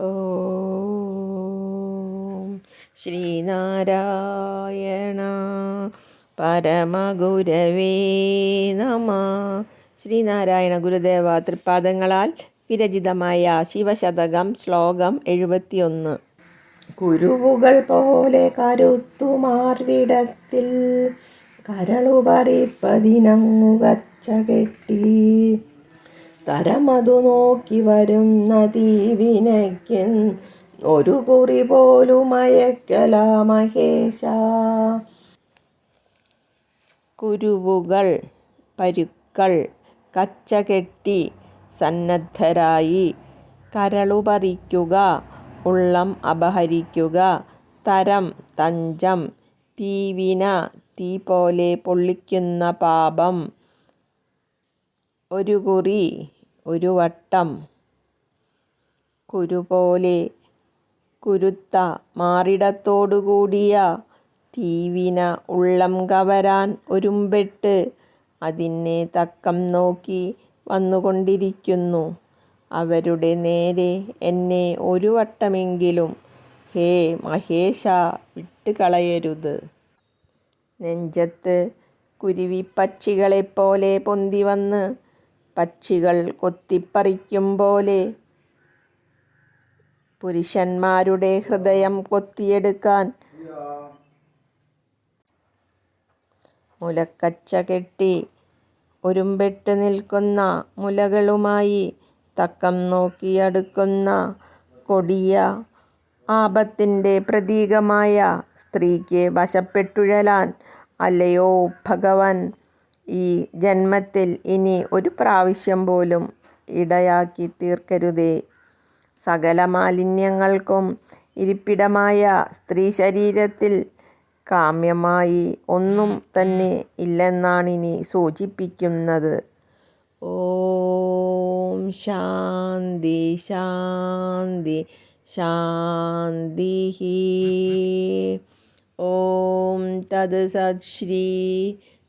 ഓം ശ്രീനാരായണ പരമഗുരവേ നമ. ശ്രീനാരായണ ഗുരുദേവ തൃപ്പാദങ്ങളാൽ വിരചിതമായ ശിവശതകം ശ്ലോകം എഴുപത്തിയൊന്ന്. കുരുവുകൾ പോലെ കരുത്തുമാർവിടത്തിൽ കരളുപറിപ്പതിനങ്ങുകച്ച കെട്ടി. തരമതു നോക്കി വരുന്ന തീവിനയ്ക്കൻ ഒരു കുറി പോലും അയക്കല മഹേശ. കുരുവുകൾ പരുക്കൾ കച്ചകെട്ടി സന്നദ്ധരായി കരളുപറിക്കുക ഉള്ളം അപഹരിക്കുക തരം തഞ്ചം തീവിന തീ പോലെ പൊള്ളിക്കുന്ന പാപം ഒരു കുറി ഒരു വട്ടം കുരുപോലെ കുരുത്ത മാറിടത്തോടുകൂടിയ തീവിന ഉള്ളം കവരാൻ ഒരുമ്പെട്ട് അതിനെ തക്കം നോക്കി വന്നുകൊണ്ടിരിക്കുന്നു. അവരുടെ നേരെ എന്നെ ഒരു വട്ടമെങ്കിലും ഹേ മഹേശ വിട്ടുകളയരുത്. നെഞ്ചത്ത് കുരുവിപ്പക്ഷികളെപ്പോലെ പൊന്തി വന്ന് പക്ഷികൾ കൊത്തിപ്പറിക്കും പോലെ. പുരുഷന്മാരുടെ ഹൃദയം കൊത്തിയെടുക്കാൻ മുലക്കച്ച കെട്ടി ഒരുമ്പെട്ട് നിൽക്കുന്ന മുലകളുമായി തക്കം നോക്കിയടുക്കുന്ന കൊടിയ ആപത്തിന്റെ പ്രതീകമായ സ്ത്രീക്ക് വശപ്പെട്ടുഴലാൻ അല്ലയോ ഭഗവൻ ഈ ജന്മത്തിൽ ഇനി ഒരു പ്രാവശ്യം പോലും ഇടയാക്കി തീർക്കരുതേ. സകല മാലിന്യങ്ങൾക്കും ഇരിപ്പിടമായ സ്ത്രീ ശരീരത്തിൽ കാമ്യമായി ഒന്നും തന്നെ ഇല്ലെന്നാണിനി സൂചിപ്പിക്കുന്നത്. ഓം ശാന്തി ശാന്തി ശാന്തി ഓം തത് സത് ശ്രീ